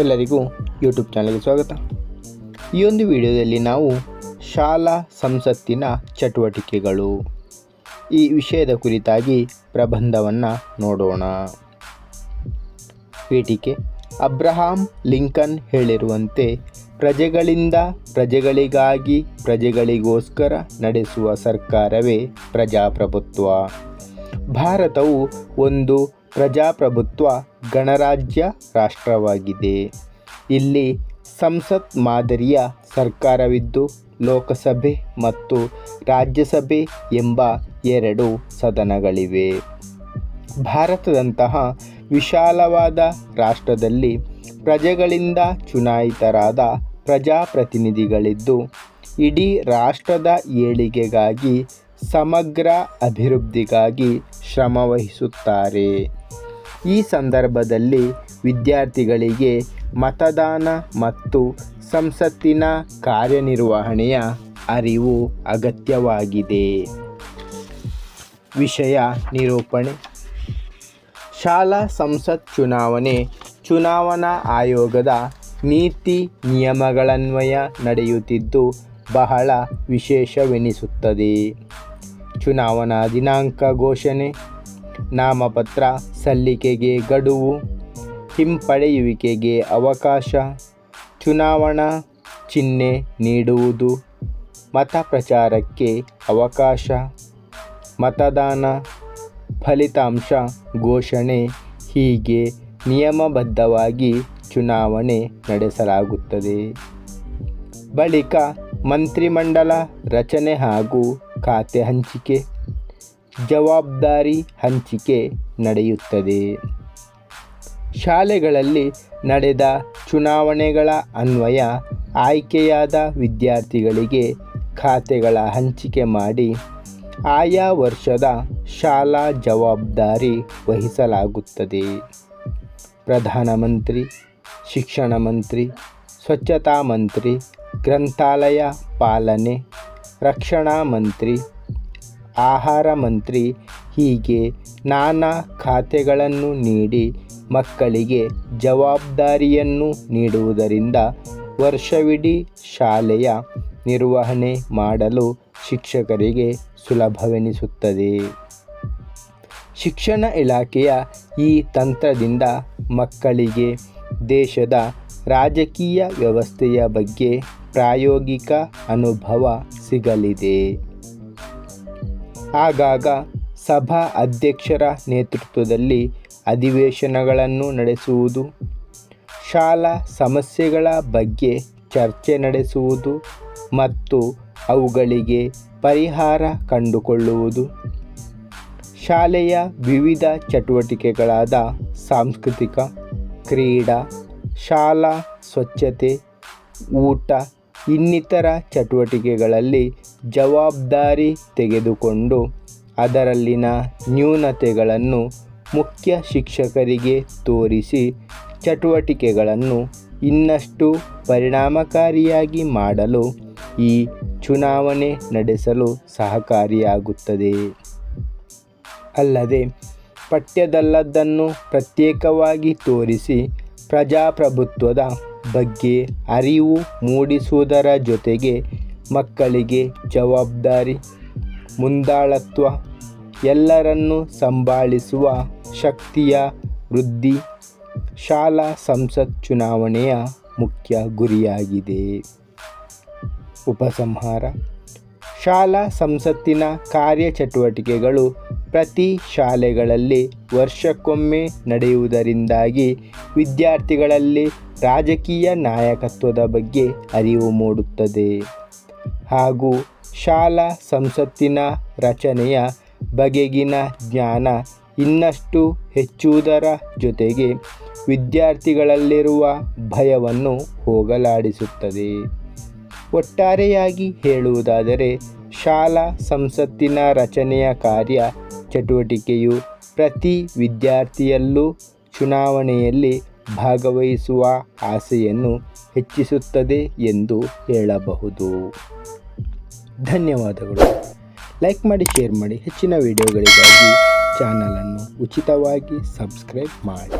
ಎಲ್ಲರಿಗೂ ಯೂಟ್ಯೂಬ್ ಚಾನಲ್ಗೆ ಸ್ವಾಗತ. ಈ ಒಂದು ವಿಡಿಯೋದಲ್ಲಿ ನಾವು ಶಾಲಾ ಸಂಸತ್ತಿನ ಚಟುವಟಿಕೆಗಳು, ಈ ವಿಷಯದ ಕುರಿತಾಗಿ ಪ್ರಬಂಧವನ್ನು ನೋಡೋಣ. ಪೀಠಿಕೆ, ಅಬ್ರಹಾಂ ಲಿಂಕನ್ ಹೇಳಿರುವಂತೆ, ಪ್ರಜೆಗಳಿಂದ ಪ್ರಜೆಗಳಿಗಾಗಿ ಪ್ರಜೆಗಳಿಗೋಸ್ಕರ ನಡೆಸುವ ಸರ್ಕಾರವೇ ಪ್ರಜಾಪ್ರಭುತ್ವ. ಭಾರತವು ಒಂದು ಪ್ರಜಾಪ್ರಭುತ್ವ ಗಣರಾಜ್ಯ ರಾಷ್ಟ್ರವಾಗಿದೆ. ಇಲ್ಲಿ ಸಂಸತ್ ಮಾದರಿಯ ಸರ್ಕಾರವಿದ್ದು ಲೋಕಸಭೆ ಮತ್ತು ರಾಜ್ಯಸಭೆ ಎಂಬ ಎರಡು ಸದನಗಳಿವೆ. ಭಾರತದಂತಹ ವಿಶಾಲವಾದ ರಾಷ್ಟ್ರದಲ್ಲಿ ಪ್ರಜೆಗಳಿಂದ ಚುನಾಯಿತರಾದ ಪ್ರಜಾಪ್ರತಿನಿಧಿಗಳಿದ್ದು, ಇಡೀ ರಾಷ್ಟ್ರದ ಏಳಿಗೆಗಾಗಿ ಸಮಗ್ರ ಅಭಿವೃದ್ಧಿಗಾಗಿ ಶ್ರಮವಹಿಸುತ್ತಾರೆ. ಈ ಸಂದರ್ಭದಲ್ಲಿ ವಿದ್ಯಾರ್ಥಿಗಳಿಗೆ ಮತದಾನ ಮತ್ತು ಸಂಸತ್ತಿನ ಕಾರ್ಯನಿರ್ವಹಣೆಯ ಅರಿವು ಅಗತ್ಯವಾಗಿದೆ. ವಿಷಯ ನಿರೂಪಣೆ. ಶಾಲಾ ಸಂಸತ್ ಚುನಾವಣೆ, ಚುನಾವಣಾ ಆಯೋಗದ ನೀತಿ ನಿಯಮಗಳನ್ವಯ ನಡೆಯುತ್ತಿದ್ದು ಬಹಳ ವಿಶೇಷವೆನಿಸುತ್ತದೆ. ಚುನಾವಣಾ ದಿನಾಂಕ ಘೋಷಣೆ, ನಾಮಪತ್ರ ಸಲ್ಲಿಕೆಗೆ ಗಡುವು, ಹಿಂಪಡೆಯುವಿಕೆಗೆ ಅವಕಾಶ, ಚುನಾವಣಾ ಚಿಹ್ನೆ ನೀಡುವುದು, ಮತ ಪ್ರಚಾರಕ್ಕೆ ಅವಕಾಶ, ಮತದಾನ ಫಲಿತಾಂಶ ಘೋಷಣೆ ಹೀಗೆ ನಿಯಮಬದ್ಧವಾಗಿ ಚುನಾವಣೆ ನಡೆಸಲಾಗುತ್ತದೆ. ಬಳಿಕ ಮಂತ್ರಿಮಂಡಲ ರಚನೆ ಹಾಗೂ ಖಾತೆ ಹಂಚಿಕೆ, ಜವಾಬ್ದಾರಿ ಹಂಚಿಕೆ ನಡೆಯುತ್ತದೆ. ಶಾಲೆಗಳಲ್ಲಿ ನಡೆದ ಚುನಾವಣೆಗಳ ಅನ್ವಯ ಆಯ್ಕೆಯಾದ ವಿದ್ಯಾರ್ಥಿಗಳಿಗೆ ಖಾತೆಗಳ ಹಂಚಿಕೆ ಮಾಡಿ ಆಯಾ ವರ್ಷದ ಶಾಲಾ ಜವಾಬ್ದಾರಿ ವಹಿಸಲಾಗುತ್ತದೆ. ಪ್ರಧಾನಮಂತ್ರಿ ಶಿಕ್ಷಣ ಮಂತ್ರಿ, ಸ್ವಚ್ಛತಾ ಮಂತ್ರಿ, ಗ್ರಂಥಾಲಯ ಪಾಲನೆ ರಕ್ಷಣಾ ಮಂತ್ರಿ, ಆಹಾರ ಮಂತ್ರಿ, ಹೀಗೆ ನಾನಾ ಖಾತೆಗಳನ್ನು ನೀಡಿ ಮಕ್ಕಳಿಗೆ ಜವಾಬ್ದಾರಿಯನ್ನು ನೀಡುವುದರಿಂದ ವರ್ಷವಿಡೀ ಶಾಲೆಯ ನಿರ್ವಹಣೆ ಮಾಡಲು ಶಿಕ್ಷಕರಿಗೆ ಸುಲಭವೆನಿಸುತ್ತದೆ. ಶಿಕ್ಷಣ ಇಲಾಖೆಯ ಈ ತಂತ್ರದಿಂದ ಮಕ್ಕಳಿಗೆ ದೇಶದ ರಾಜಕೀಯ ವ್ಯವಸ್ಥೆಯ ಬಗ್ಗೆ ಪ್ರಾಯೋಗಿಕ ಅನುಭವ ಸಿಗಲಿದೆ. ಆಗಾಗ ಸಭಾ ಅಧ್ಯಕ್ಷರ ನೇತೃತ್ವದಲ್ಲಿ ಅಧಿವೇಶನಗಳನ್ನು ನಡೆಸುವುದು, ಶಾಲಾ ಸಮಸ್ಯೆಗಳ ಬಗ್ಗೆ ಚರ್ಚೆ ನಡೆಸುವುದು ಮತ್ತು ಅವುಗಳಿಗೆ ಪರಿಹಾರ ಕಂಡುಕೊಳ್ಳುವುದು. ಶಾಲೆಯ ವಿವಿಧ ಚಟುವಟಿಕೆಗಳಾದ ಸಾಂಸ್ಕೃತಿಕ, ಕ್ರೀಡಾ ಶಾಲಾ, ಸ್ವಚ್ಛತೆ, ಊಟ, ಇನ್ನಿತರ ಚಟುವಟಿಕೆಗಳಲ್ಲಿ ಜವಾಬ್ದಾರಿ ತೆಗೆದುಕೊಂಡು ಅದರಲ್ಲಿನ ನ್ಯೂನತೆಗಳನ್ನು ಮುಖ್ಯ ಶಿಕ್ಷಕರಿಗೆ ತೋರಿಸಿ ಚಟುವಟಿಕೆಗಳನ್ನು ಇನ್ನಷ್ಟು ಪರಿಣಾಮಕಾರಿಯಾಗಿ ಮಾಡಲು ಈ ಚುನಾವಣೆ ನಡೆಸಲು ಸಹಕಾರಿಯಾಗುತ್ತದೆ. ಅಲ್ಲದೆ ಪಠ್ಯದಲ್ಲದನ್ನು ಪ್ರತ್ಯೇಕವಾಗಿ ತೋರಿಸಿ ಪ್ರಜಾಪ್ರಭುತ್ವದ ಬಗ್ಗೆ ಅರಿವು ಮೂಡಿಸುವುದರ ಜೊತೆಗೆ ಮಕ್ಕಳಿಗೆ ಜವಾಬ್ದಾರಿ, ಮುಂದಾಳತ್ವ, ಎಲ್ಲರನ್ನೂ ಸಂಭಾಳಿಸುವ ಶಕ್ತಿಯ ವೃದ್ಧಿ ಶಾಲಾ ಸಂಸತ್ ಚುನಾವಣೆಯ ಮುಖ್ಯ ಗುರಿಯಾಗಿದೆ. ಉಪಸಂಹಾರ. ಶಾಲಾ ಸಂಸತ್ತಿನ ಕಾರ್ಯಚಟುವಟಿಕೆಗಳು ಪ್ರತಿ ಶಾಲೆಗಳಲ್ಲಿ ವರ್ಷಕ್ಕೊಮ್ಮೆ ನಡೆಯುವುದರಿಂದಾಗಿ ವಿದ್ಯಾರ್ಥಿಗಳಲ್ಲಿ ರಾಜಕೀಯ ನಾಯಕತ್ವದ ಬಗ್ಗೆ ಅರಿವು ಮೂಡುತ್ತದೆ. ಹಾಗೂ ಶಾಲಾ ಸಂಸತ್ತಿನ ರಚನೆಯ ಬಗೆಗಿನ ಜ್ಞಾನ ಇನ್ನಷ್ಟು ಹೆಚ್ಚುವುದರ ಜೊತೆಗೆ ವಿದ್ಯಾರ್ಥಿಗಳಲ್ಲಿರುವ ಭಯವನ್ನು ಹೋಗಲಾಡಿಸುತ್ತದೆ. ಒಟ್ಟಾರೆಯಾಗಿ ಹೇಳುವುದಾದರೆ, ಶಾಲಾ ಸಂಸತ್ತಿನ ರಚನೆಯ ಕಾರ್ಯ ಚಟುವಟಿಕೆಯು ಪ್ರತಿ ವಿದ್ಯಾರ್ಥಿಯಲ್ಲೂ ಚುನಾವಣೆಯಲ್ಲಿ ಭಾಗವಹಿಸುವ ಆಸೆಯನ್ನು ಹೆಚ್ಚಿಸುತ್ತದೆ ಎಂದು ಹೇಳಬಹುದು. ಧನ್ಯವಾದಗಳು. ಲೈಕ್ ಮಾಡಿ, ಶೇರ್ ಮಾಡಿ. ಹೆಚ್ಚಿನ ವಿಡಿಯೋಗಳಿಗಾಗಿ ಚಾನಲನ್ನು ಉಚಿತವಾಗಿ ಸಬ್ಸ್ಕ್ರೈಬ್ ಮಾಡಿ.